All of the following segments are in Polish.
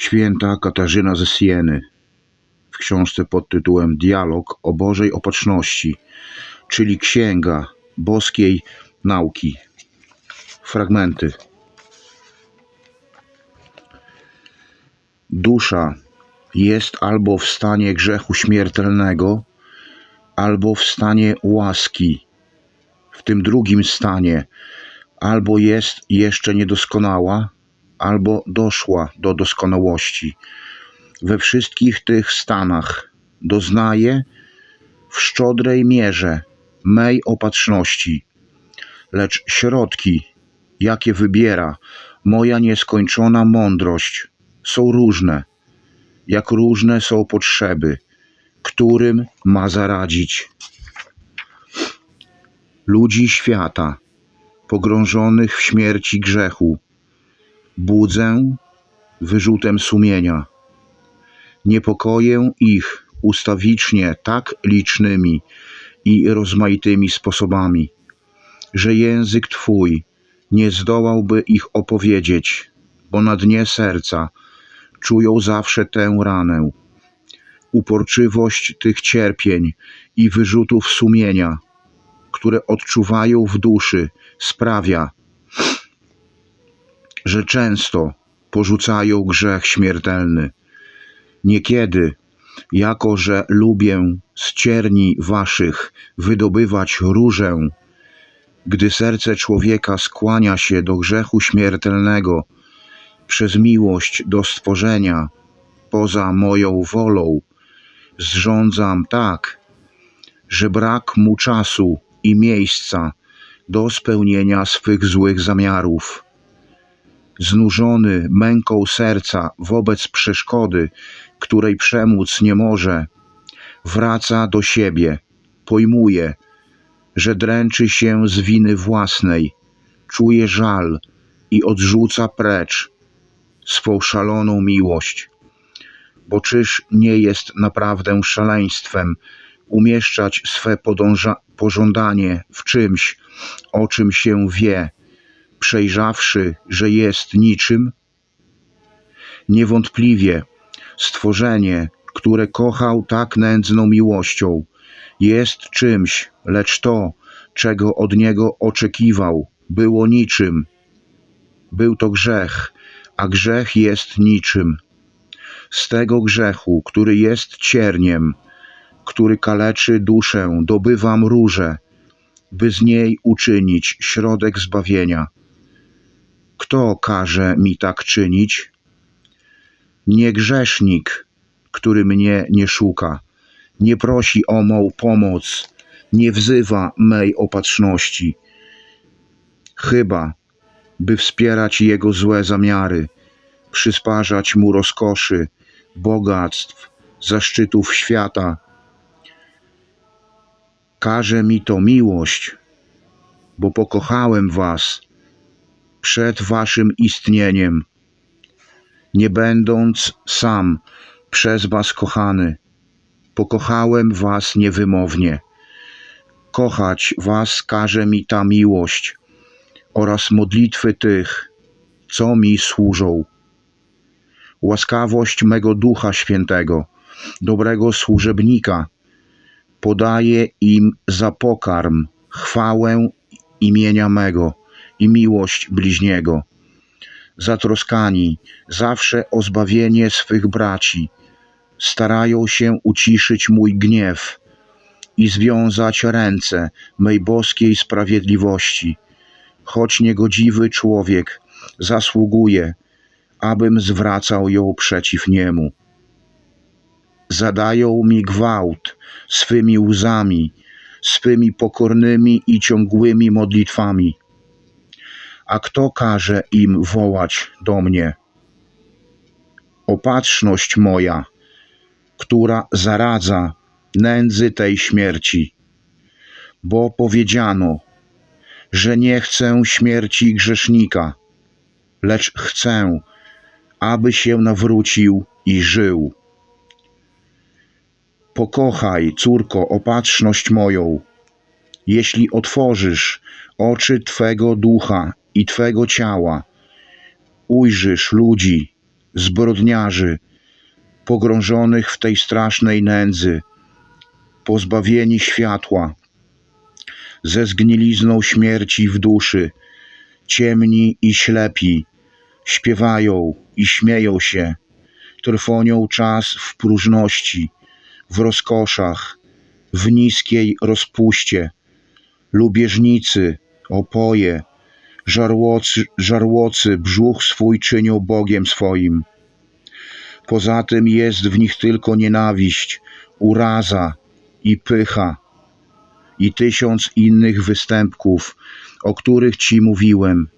Święta Katarzyna ze Sieny w książce pod tytułem Dialog o Bożej Opatrzności, czyli Księga Boskiej Nauki. Fragmenty. Dusza jest albo w stanie grzechu śmiertelnego, albo w stanie łaski. W tym drugim stanie albo jest jeszcze niedoskonała, albo doszła do doskonałości. We wszystkich tych stanach doznaje w szczodrej mierze mej opatrzności, lecz środki, jakie wybiera moja nieskończona mądrość, są różne, jak różne są potrzeby, którym ma zaradzić. Ludzi świata, pogrążonych w śmierci grzechu, budzę wyrzutem sumienia. Niepokoję ich ustawicznie tak licznymi i rozmaitymi sposobami, że język Twój nie zdołałby ich opowiedzieć, bo na dnie serca czują zawsze tę ranę. Uporczywość tych cierpień i wyrzutów sumienia, które odczuwają w duszy, sprawia, że często porzucają grzech śmiertelny. Niekiedy, jako że lubię z cierni waszych wydobywać różę, gdy serce człowieka skłania się do grzechu śmiertelnego przez miłość do stworzenia poza moją wolą, zrządzam tak, że brak mu czasu i miejsca do spełnienia swych złych zamiarów. Znużony męką serca wobec przeszkody, której przemóc nie może, wraca do siebie, pojmuje, że dręczy się z winy własnej, czuje żal i odrzuca precz swą szaloną miłość. Bo czyż nie jest naprawdę szaleństwem umieszczać swe pożądanie w czymś, o czym się wie, przejrzawszy, że jest niczym? Niewątpliwie stworzenie, które kochał tak nędzną miłością, jest czymś, lecz to, czego od niego oczekiwał, było niczym. Był to grzech, a grzech jest niczym. Z tego grzechu, który jest cierniem, który kaleczy duszę, dobywam różę, by z niej uczynić środek zbawienia. Kto każe mi tak czynić? Nie grzesznik, który mnie nie szuka, nie prosi o mą pomoc, nie wzywa mej opatrzności. Chyba, by wspierać jego złe zamiary, przysparzać mu rozkoszy, bogactw, zaszczytów świata. Każe mi to miłość, bo pokochałem was przed waszym istnieniem, nie będąc sam przez was kochany. Pokochałem was niewymownie. Kochać was każe mi ta miłość oraz modlitwy tych, co mi służą. Łaskawość mego Ducha Świętego, dobrego służebnika, podaje im za pokarm chwałę imienia mego i miłość bliźniego. Zatroskani zawsze o zbawienie swych braci, starają się uciszyć mój gniew i związać ręce mej boskiej sprawiedliwości, choć niegodziwy człowiek zasługuje, abym zwracał ją przeciw niemu. Zadają mi gwałt swymi łzami, swymi pokornymi i ciągłymi modlitwami. A kto każe im wołać do mnie? Opatrzność moja, która zaradza nędzy tej śmierci, bo powiedziano, że nie chcę śmierci grzesznika, lecz chcę, aby się nawrócił i żył. Pokochaj, córko, opatrzność moją, jeśli otworzysz oczy Twego ducha i Twego ciała, ujrzysz ludzi, zbrodniarzy, pogrążonych w tej strasznej nędzy, pozbawieni światła, ze zgnilizną śmierci w duszy, ciemni i ślepi, śpiewają i śmieją się, trwonią czas w próżności, w rozkoszach, w niskiej rozpuście, lubieżnicy, opoje, żarłocy, żarłocy brzuch swój czynią Bogiem swoim. Poza tym jest w nich tylko nienawiść, uraza i pycha i tysiąc innych występków, o których Ci mówiłem,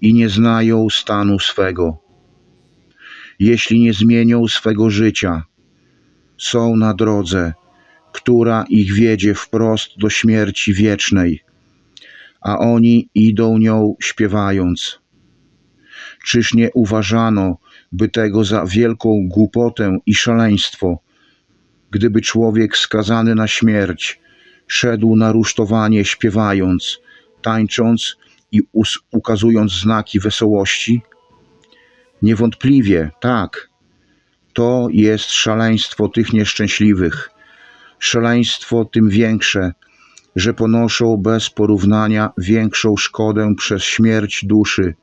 i nie znają stanu swego. Jeśli nie zmienią swego życia, są na drodze, która ich wiedzie wprost do śmierci wiecznej, a oni idą nią śpiewając. Czyż nie uważano by tego za wielką głupotę i szaleństwo, gdyby człowiek skazany na śmierć szedł na rusztowanie śpiewając, tańcząc i ukazując znaki wesołości? Niewątpliwie tak. To jest szaleństwo tych nieszczęśliwych. Szaleństwo tym większe, że ponoszą bez porównania większą szkodę przez śmierć duszy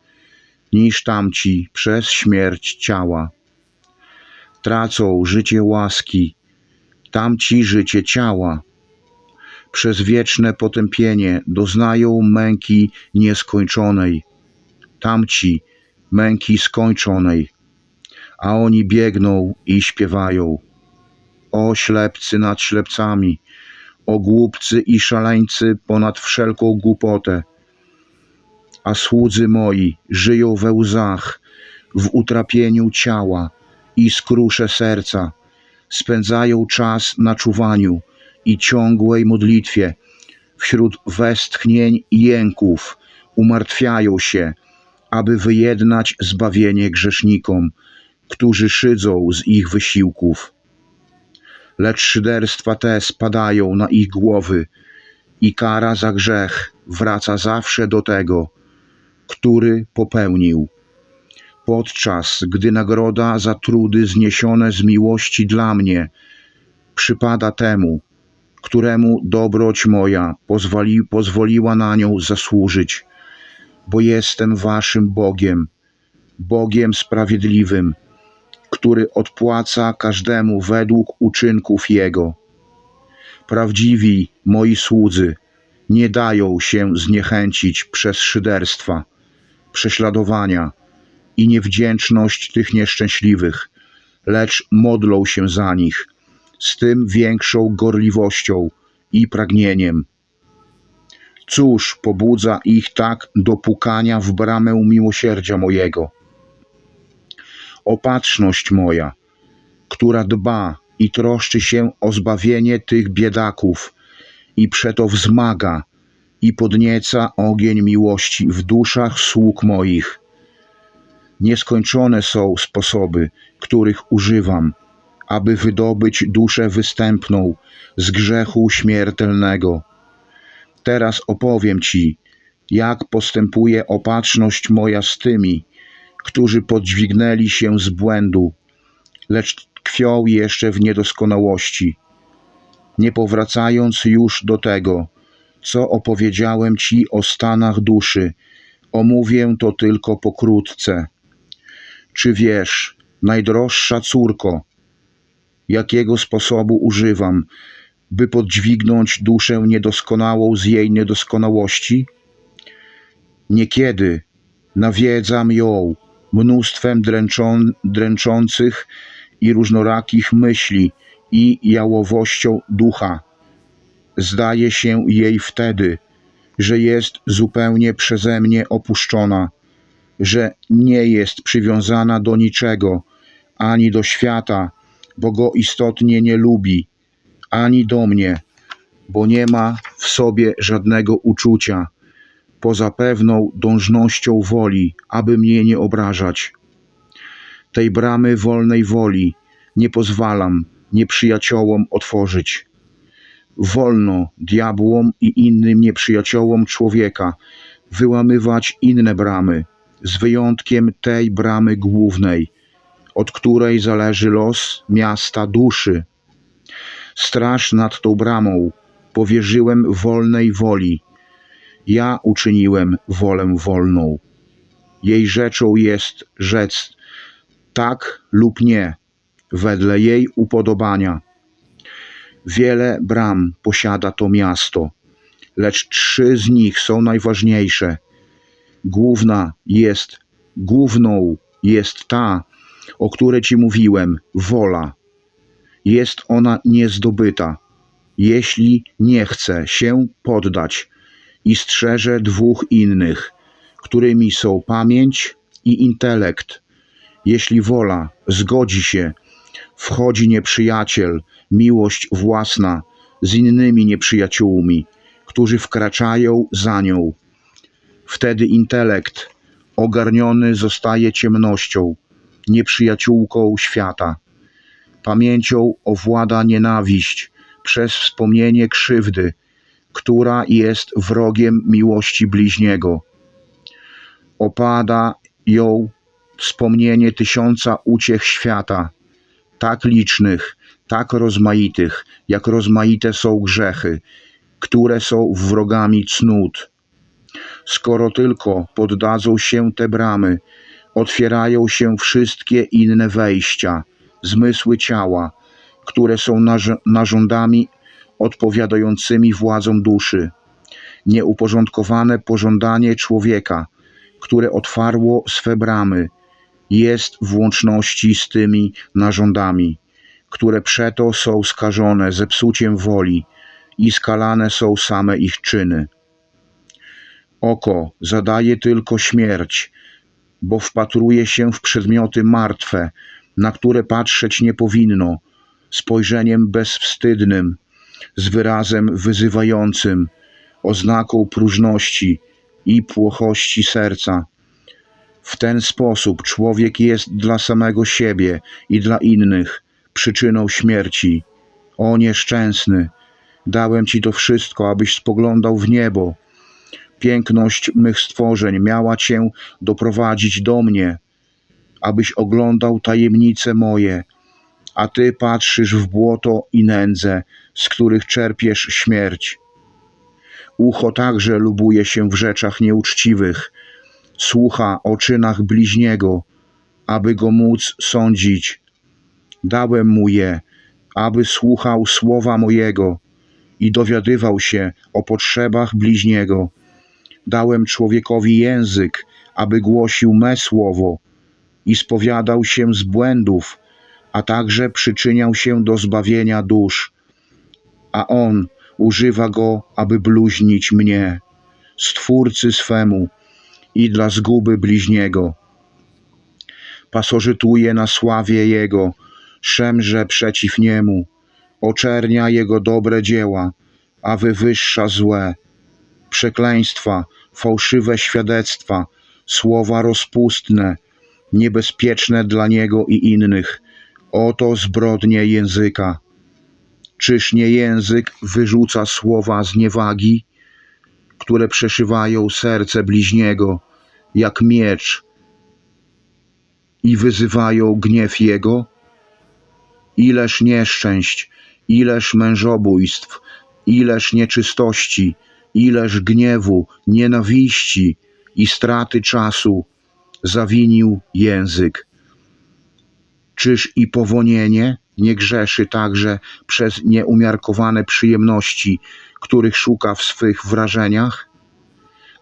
niż tamci przez śmierć ciała. Tracą życie łaski, tamci życie ciała. Przez wieczne potępienie doznają męki nieskończonej, tamci męki skończonej, a oni biegną i śpiewają. O ślepcy nad ślepcami, o głupcy i szaleńcy ponad wszelką głupotę, a słudzy moi żyją we łzach, w utrapieniu ciała i skrusze serca, spędzają czas na czuwaniu i ciągłej modlitwie, wśród westchnień i jęków, umartwiają się, aby wyjednać zbawienie grzesznikom, którzy szydzą z ich wysiłków. Lecz szyderstwa te spadają na ich głowy i kara za grzech wraca zawsze do tego, który popełnił. Podczas gdy nagroda za trudy zniesione z miłości dla mnie przypada temu, któremu dobroć moja pozwoli, pozwoliła na nią zasłużyć, bo jestem waszym Bogiem, Bogiem sprawiedliwym, który odpłaca każdemu według uczynków Jego. Prawdziwi moi słudzy nie dają się zniechęcić przez szyderstwa, prześladowania i niewdzięczność tych nieszczęśliwych, lecz modlą się za nich z tym większą gorliwością i pragnieniem. Cóż pobudza ich tak do pukania w bramę miłosierdzia mojego? Opatrzność moja, która dba i troszczy się o zbawienie tych biedaków i przeto wzmaga i podnieca ogień miłości w duszach sług moich. Nieskończone są sposoby, których używam, aby wydobyć duszę występną z grzechu śmiertelnego. Teraz opowiem Ci, jak postępuje opatrzność moja z tymi, którzy podźwignęli się z błędu, lecz tkwią jeszcze w niedoskonałości. Nie powracając już do tego, co opowiedziałem Ci o stanach duszy, omówię to tylko pokrótce. Czy wiesz, najdroższa córko, jakiego sposobu używam, by podźwignąć duszę niedoskonałą z jej niedoskonałości? Niekiedy nawiedzam ją mnóstwem dręczą, dręczących i różnorakich myśli i jałowością ducha. Zdaje się jej wtedy, że jest zupełnie przeze mnie opuszczona, że nie jest przywiązana do niczego, ani do świata, bo go istotnie nie lubi, ani do mnie, bo nie ma w sobie żadnego uczucia, poza pewną dążnością woli, aby mnie nie obrażać. Tej bramy wolnej woli nie pozwalam nieprzyjaciołom otworzyć. Wolno diabłom i innym nieprzyjaciołom człowieka wyłamywać inne bramy, z wyjątkiem tej bramy głównej, od której zależy los miasta duszy. Straż nad tą bramą powierzyłem wolnej woli. Ja uczyniłem wolę wolną. Jej rzeczą jest rzec tak lub nie, wedle jej upodobania. Wiele bram posiada to miasto, lecz trzy z nich są najważniejsze. Główna jest, główną jest ta, o której ci mówiłem, wola. Jest ona niezdobyta, jeśli nie chce się poddać i strzeże dwóch innych, którymi są pamięć i intelekt. Jeśli wola zgodzi się, wchodzi nieprzyjaciel, miłość własna z innymi nieprzyjaciółmi, którzy wkraczają za nią. Wtedy intelekt ogarniony zostaje ciemnością, nieprzyjaciółką świata. Pamięcią owłada nienawiść przez wspomnienie krzywdy, która jest wrogiem miłości bliźniego. Opada ją wspomnienie tysiąca uciech świata, tak licznych, tak rozmaitych, jak rozmaite są grzechy, które są wrogami cnót. Skoro tylko poddadzą się te bramy, otwierają się wszystkie inne wejścia, zmysły ciała, które są narz- narządami odpowiadającymi władzom duszy. Nieuporządkowane pożądanie człowieka, które otwarło swe bramy, jest w łączności z tymi narządami, które przeto są skażone zepsuciem woli i skalane są same ich czyny. Oko zadaje tylko śmierć, bo wpatruje się w przedmioty martwe, na które patrzeć nie powinno, spojrzeniem bezwstydnym, z wyrazem wyzywającym, oznaką próżności i płochości serca. W ten sposób człowiek jest dla samego siebie i dla innych przyczyną śmierci. O nieszczęsny, dałem ci to wszystko, abyś spoglądał w niebo. Piękność mych stworzeń miała cię doprowadzić do mnie, abyś oglądał tajemnice moje, a ty patrzysz w błoto i nędzę, z których czerpiesz śmierć. Ucho także lubuje się w rzeczach nieuczciwych, słucha o czynach bliźniego, aby go móc sądzić. Dałem mu je, aby słuchał słowa mojego i dowiadywał się o potrzebach bliźniego. Dałem człowiekowi język, aby głosił me słowo i spowiadał się z błędów, a także przyczyniał się do zbawienia dusz. A on używa go, aby bluźnić mnie, stwórcy swemu i dla zguby bliźniego. Pasożytuje na sławie jego, szemrze przeciw niemu, oczernia jego dobre dzieła, a wywyższa złe. Przekleństwa, fałszywe świadectwa, słowa rozpustne, niebezpieczne dla niego i innych. Oto zbrodnie języka. Czyż nie język wyrzuca słowa zniewagi, które przeszywają serce bliźniego, jak miecz, i wyzywają gniew jego? Ileż nieszczęść, ileż mężobójstw, ileż nieczystości, ileż gniewu, nienawiści i straty czasu zawinił język. Czyż i powonienie nie grzeszy także przez nieumiarkowane przyjemności, których szuka w swych wrażeniach?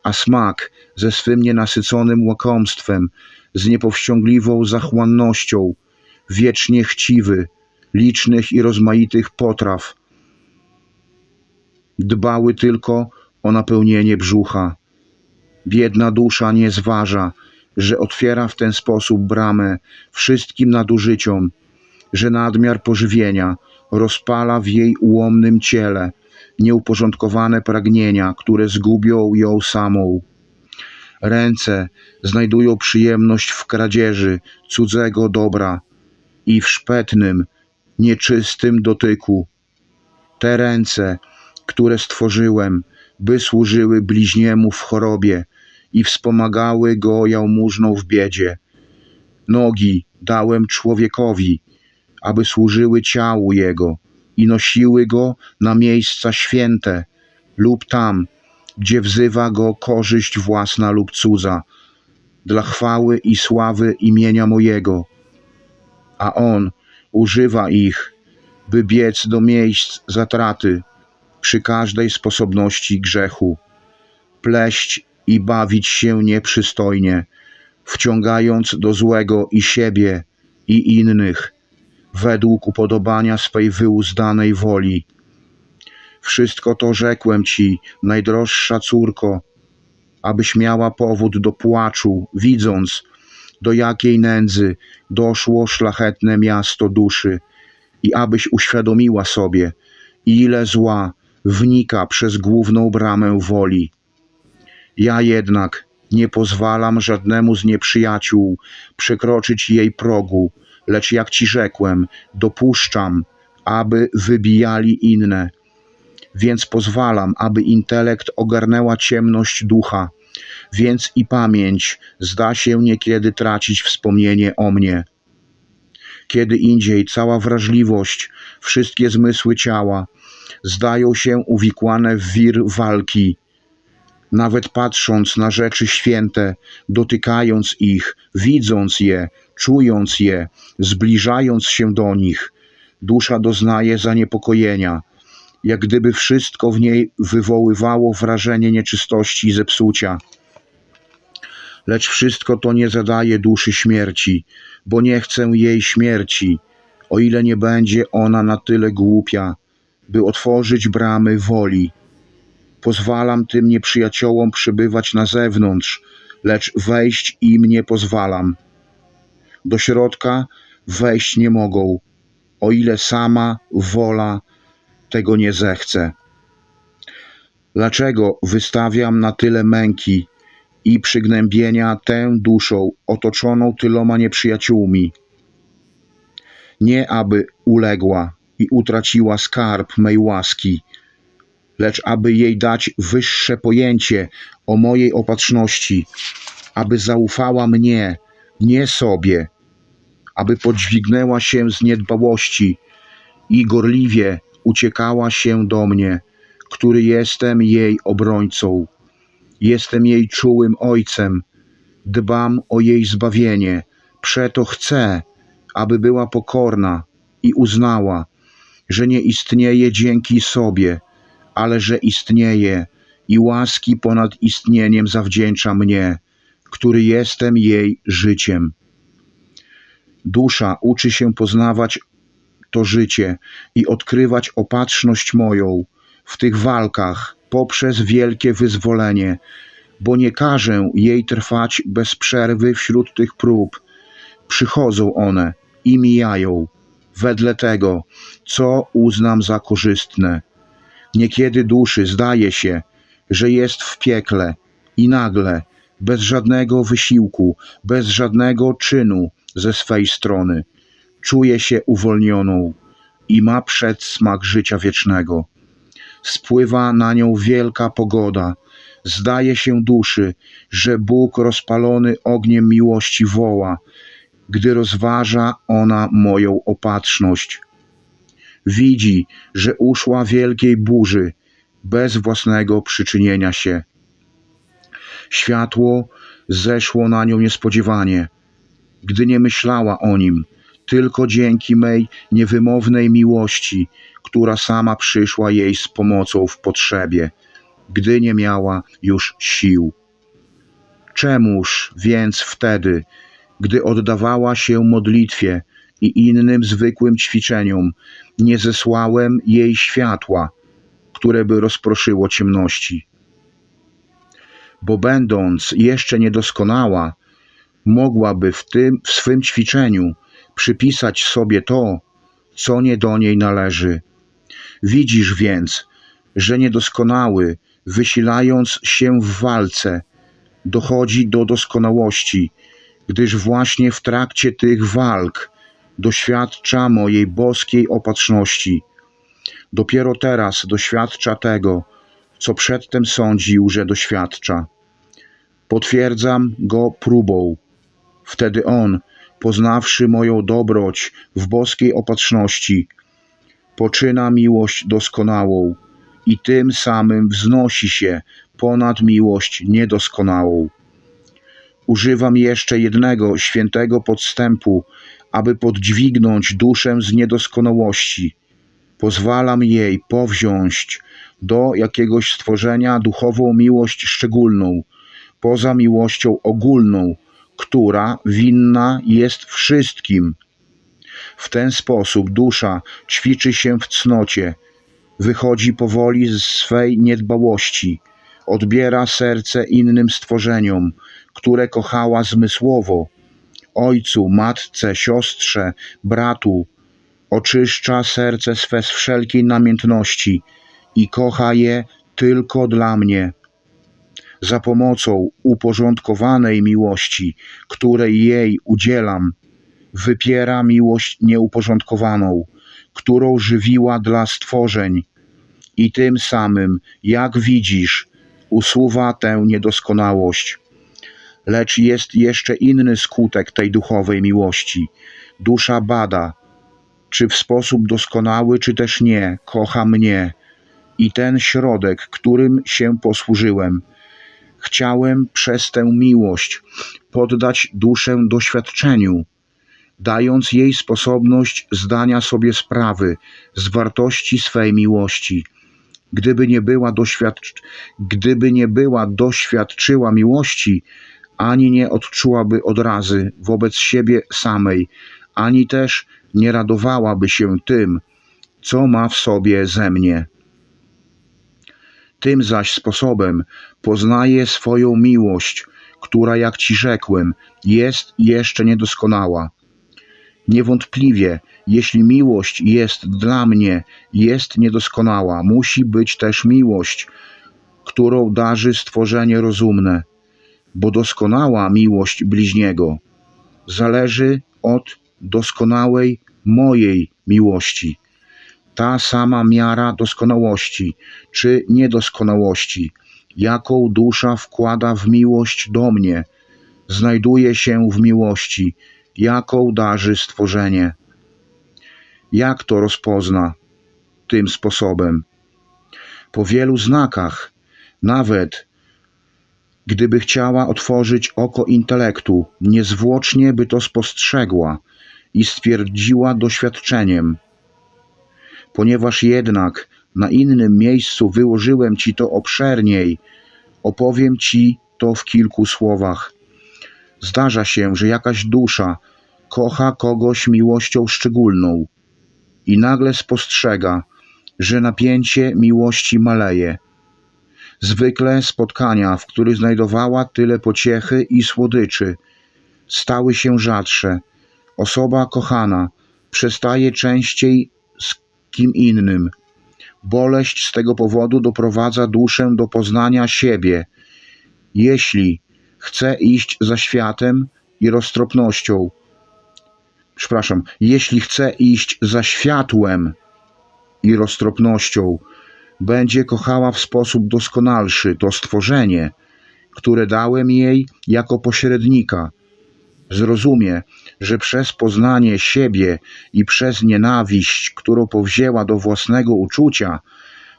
A smak ze swym nienasyconym łakomstwem, z niepowściągliwą zachłannością, wiecznie chciwy, licznych i rozmaitych potraw, dbały tylko o napełnienie brzucha. Biedna dusza nie zważa, że otwiera w ten sposób bramę wszystkim nadużyciom, że nadmiar pożywienia rozpala w jej ułomnym ciele nieuporządkowane pragnienia, które zgubią ją samą. Ręce znajdują przyjemność w kradzieży cudzego dobra i w szpetnym, nieczystym dotyku. Te ręce, które stworzyłem, by służyły bliźniemu w chorobie i wspomagały go jałmużną w biedzie. Nogi dałem człowiekowi, aby służyły ciału jego i nosiły go na miejsca święte lub tam, gdzie wzywa go korzyść własna lub cudza, dla chwały i sławy imienia mojego. A on używa ich, by biec do miejsc zatraty przy każdej sposobności grzechu, pleść i bawić się nieprzystojnie, wciągając do złego i siebie, i innych, według upodobania swej wyuzdanej woli. Wszystko to rzekłem ci, najdroższa córko, abyś miała powód do płaczu, widząc, do jakiej nędzy doszło szlachetne miasto duszy, i abyś uświadomiła sobie, ile zła wnika przez główną bramę woli. Ja jednak nie pozwalam żadnemu z nieprzyjaciół przekroczyć jej progu, lecz jak ci rzekłem, dopuszczam, aby wybijali inne. Więc pozwalam, aby intelekt ogarnęła ciemność ducha, więc i pamięć zda się niekiedy tracić wspomnienie o mnie. Kiedy indziej cała wrażliwość, wszystkie zmysły ciała zdają się uwikłane w wir walki, nawet patrząc na rzeczy święte, dotykając ich, widząc je, czując je, zbliżając się do nich, dusza doznaje zaniepokojenia, jak gdyby wszystko w niej wywoływało wrażenie nieczystości i zepsucia. Lecz wszystko to nie zadaje duszy śmierci, bo nie chcę jej śmierci, o ile nie będzie ona na tyle głupia, by otworzyć bramy woli. Pozwalam tym nieprzyjaciołom przybywać na zewnątrz, lecz wejść im nie pozwalam. Do środka wejść nie mogą, o ile sama wola tego nie zechce. Dlaczego wystawiam na tyle męki i przygnębienia tę duszą otoczoną tyloma nieprzyjaciółmi? Nie aby uległa i utraciła skarb mej łaski, lecz aby jej dać wyższe pojęcie o mojej opatrzności, aby zaufała mnie, nie sobie, aby podźwignęła się z niedbałości i gorliwie uciekała się do mnie, który jestem jej obrońcą. Jestem jej czułym ojcem, dbam o jej zbawienie, przeto chcę, aby była pokorna i uznała, że nie istnieje dzięki sobie, ale że istnieje i łaski ponad istnieniem zawdzięcza mnie, który jestem jej życiem. Dusza uczy się poznawać to życie i odkrywać opatrzność moją w tych walkach poprzez wielkie wyzwolenie, bo nie każę jej trwać bez przerwy wśród tych prób. Przychodzą one i mijają, wedle tego, co uznam za korzystne. Niekiedy duszy zdaje się, że jest w piekle i nagle, bez żadnego wysiłku, bez żadnego czynu ze swej strony, czuje się uwolnioną i ma przedsmak życia wiecznego. Spływa na nią wielka pogoda. Zdaje się duszy, że Bóg rozpalony ogniem miłości woła, gdy rozważa ona moją opatrzność. Widzi, że uszła wielkiej burzy bez własnego przyczynienia się. Światło zeszło na nią niespodziewanie, gdy nie myślała o nim, tylko dzięki mej niewymownej miłości, która sama przyszła jej z pomocą w potrzebie, gdy nie miała już sił. Czemuż więc wtedy, gdy oddawała się modlitwie i innym zwykłym ćwiczeniom, nie zesłałem jej światła, które by rozproszyło ciemności? Bo będąc jeszcze niedoskonała, mogłaby w tym w swym ćwiczeniu przypisać sobie to, co nie do niej należy. Widzisz więc, że niedoskonały, wysilając się w walce, dochodzi do doskonałości, gdyż właśnie w trakcie tych walk doświadcza mojej boskiej opatrzności. Dopiero teraz doświadcza tego, co przedtem sądził, że doświadcza. Potwierdzam go próbą. Wtedy on, poznawszy moją dobroć w boskiej opatrzności, poczyna miłość doskonałą i tym samym wznosi się ponad miłość niedoskonałą. Używam jeszcze jednego świętego podstępu, aby podźwignąć duszę z niedoskonałości. Pozwalam jej powziąść do jakiegoś stworzenia duchową miłość szczególną, poza miłością ogólną, która winna jest wszystkim. W ten sposób dusza ćwiczy się w cnocie, wychodzi powoli z swej niedbałości, odbiera serce innym stworzeniom, które kochała zmysłowo, ojcu, matce, siostrze, bratu, oczyszcza serce swe z wszelkiej namiętności i kocha je tylko dla mnie. Za pomocą uporządkowanej miłości, której jej udzielam, wypiera miłość nieuporządkowaną, którą żywiła dla stworzeń, i tym samym, jak widzisz, usuwa tę niedoskonałość. Lecz jest jeszcze inny skutek tej duchowej miłości. Dusza bada, czy w sposób doskonały, czy też nie, kocha mnie. I ten środek, którym się posłużyłem, chciałem przez tę miłość poddać duszę doświadczeniu, dając jej sposobność zdania sobie sprawy z wartości swej miłości. Gdyby nie była, doświadcz... Gdyby nie była doświadczyła miłości, ani nie odczułaby odrazy wobec siebie samej, ani też nie radowałaby się tym, co ma w sobie ze mnie. Tym zaś sposobem poznaje swoją miłość, która, jak ci rzekłem, jest jeszcze niedoskonała. Niewątpliwie, jeśli miłość jest dla mnie, jest niedoskonała, musi być też miłość, którą darzy stworzenie rozumne, bo doskonała miłość bliźniego zależy od doskonałej mojej miłości. Ta sama miara doskonałości czy niedoskonałości, jaką dusza wkłada w miłość do mnie, znajduje się w miłości, jaką darzy stworzenie. Jak to rozpozna tym sposobem? Po wielu znakach, nawet gdyby chciała otworzyć oko intelektu, niezwłocznie by to spostrzegła i stwierdziła doświadczeniem. Ponieważ jednak na innym miejscu wyłożyłem ci to obszerniej, opowiem ci to w kilku słowach. Zdarza się, że jakaś dusza kocha kogoś miłością szczególną i nagle spostrzega, że napięcie miłości maleje. Zwykle spotkania, w których znajdowała tyle pociechy i słodyczy, stały się rzadsze. Osoba kochana przestaje częściej z kim innym. Boleść z tego powodu doprowadza duszę do poznania siebie. Jeśli chce iść za światem i roztropnością, przepraszam, jeśli chce iść za światłem i roztropnością, będzie kochała w sposób doskonalszy to stworzenie, które dałem jej jako pośrednika. Zrozumie, że przez poznanie siebie i przez nienawiść, którą powzięła do własnego uczucia,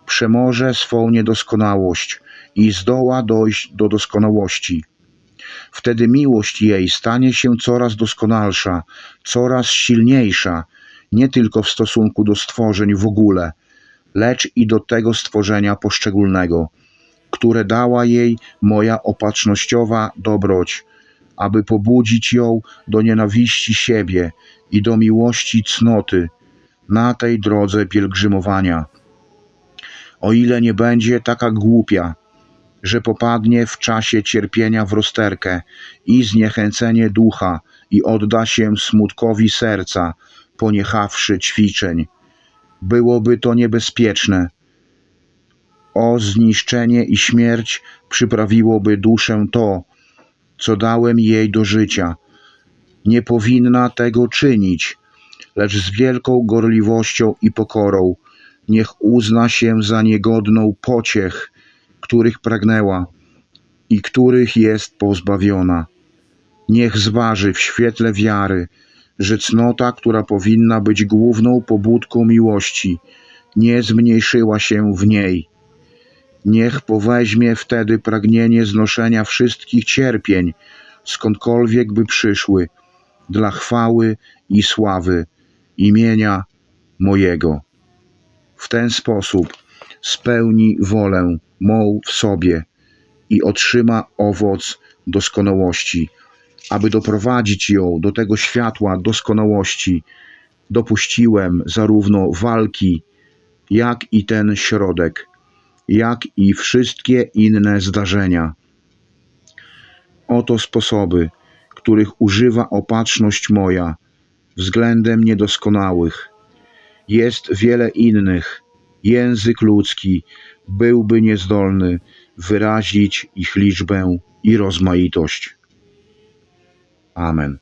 przemoże swą niedoskonałość i zdoła dojść do doskonałości. Wtedy miłość jej stanie się coraz doskonalsza, coraz silniejsza, nie tylko w stosunku do stworzeń w ogóle, lecz i do tego stworzenia poszczególnego, które dała jej moja opatrznościowa dobroć, aby pobudzić ją do nienawiści siebie i do miłości cnoty na tej drodze pielgrzymowania. O ile nie będzie taka głupia, że popadnie w czasie cierpienia w rozterkę i zniechęcenie ducha i odda się smutkowi serca, poniechawszy ćwiczeń. Byłoby to niebezpieczne. O zniszczenie i śmierć przyprawiłoby duszę to, co dałem jej do życia. Nie powinna tego czynić, lecz z wielką gorliwością i pokorą niech uzna się za niegodną pociech, których pragnęła i których jest pozbawiona. niech zważy w świetle wiary, że cnota, która powinna być główną pobudką miłości, nie zmniejszyła się w niej. Niech poweźmie wtedy pragnienie znoszenia wszystkich cierpień, skądkolwiek by przyszły, dla chwały i sławy imienia mojego. W ten sposób spełni wolę mą w sobie i otrzyma owoc doskonałości, aby doprowadzić ją do tego światła doskonałości. Dopuściłem zarówno walki, jak i ten środek, jak i wszystkie inne zdarzenia. Oto sposoby, których używa opatrzność moja względem niedoskonałych. Jest wiele innych. Język ludzki byłby niezdolny wyrazić ich liczbę i rozmaitość. Amen.